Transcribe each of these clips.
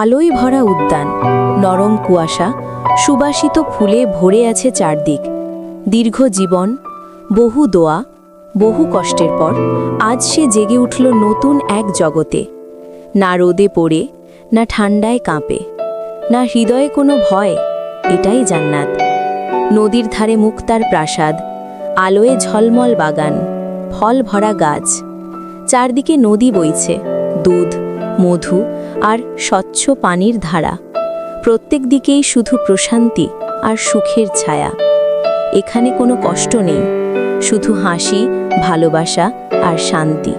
আলোয় ভরা উদ্যান, নরম কুয়াশা, সুবাসিত ফুলে ভরে আছে চারদিক। দীর্ঘ জীবন, বহু দোয়া, বহু কষ্টের পর আজ সে জেগে উঠল নতুন এক জগতে। না রোদে পড়ে, না ঠান্ডায় কাঁপে, না হৃদয়ে কোনো ভয়, এটাই জান্নাত। নদীর ধারে মুক্তার প্রাসাদ, আলোয় ঝলমল বাগান, ফল ভরা গাছ, চারদিকে নদী বইছে, দুধ মধু আর স্বচ্ছ পানির ধারা। প্রত্যেক দিকেই শুধু প্রশান্তি আর সুখের ছায়া। এখানে কোনো কষ্ট নেই, শুধু হাসি, ভালোবাসা আর শান্তি।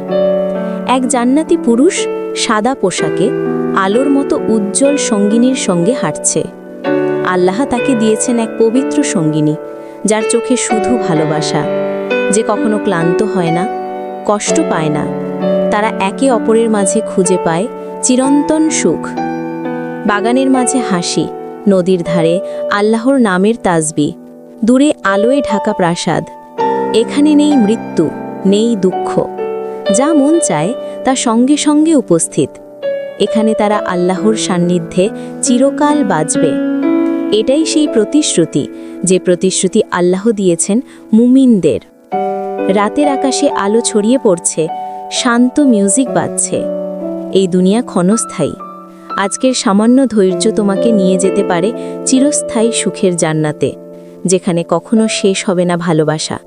এক জান্নাতি পুরুষ সাদা পোশাকে আলোর মতো উজ্জ্বল সঙ্গিনীর সঙ্গে হাঁটছে। আল্লাহ তাকে দিয়েছেন এক পবিত্র সঙ্গিনী, যার চোখে শুধু ভালোবাসা, যে কখনো ক্লান্ত হয় না, কষ্ট পায় না তারা একে অপরের মাঝে খুঁজে পায় চিরন্তন সুখ। বাগানের মাঝে হাসি, নদীর ধারে আল্লাহর নামের তাজবি, দূরে আলোয় ঢাকা প্রাসাদ। এখানে নেই মৃত্যু, নেই দুঃখ। যা মন চায় তা সঙ্গে সঙ্গে উপস্থিত। এখানে তারা আল্লাহর সান্নিধ্যে চিরকাল বাজবে এটাই সেই প্রতিশ্রুতি, যে প্রতিশ্রুতি আল্লাহ দিয়েছেন মুমিনদের। রাতের আকাশে আলো ছড়িয়ে পড়ছে শান্ত মিউজিক বাজছে। এই দুনিয়া ক্ষণস্থায়ী। আজকের সামান্য ধৈর্য তোমাকে নিয়ে যেতে পারে চিরস্থায়ী সুখের জান্নাতে, যেখানে কখনো শেষ হবে না ভালোবাসা।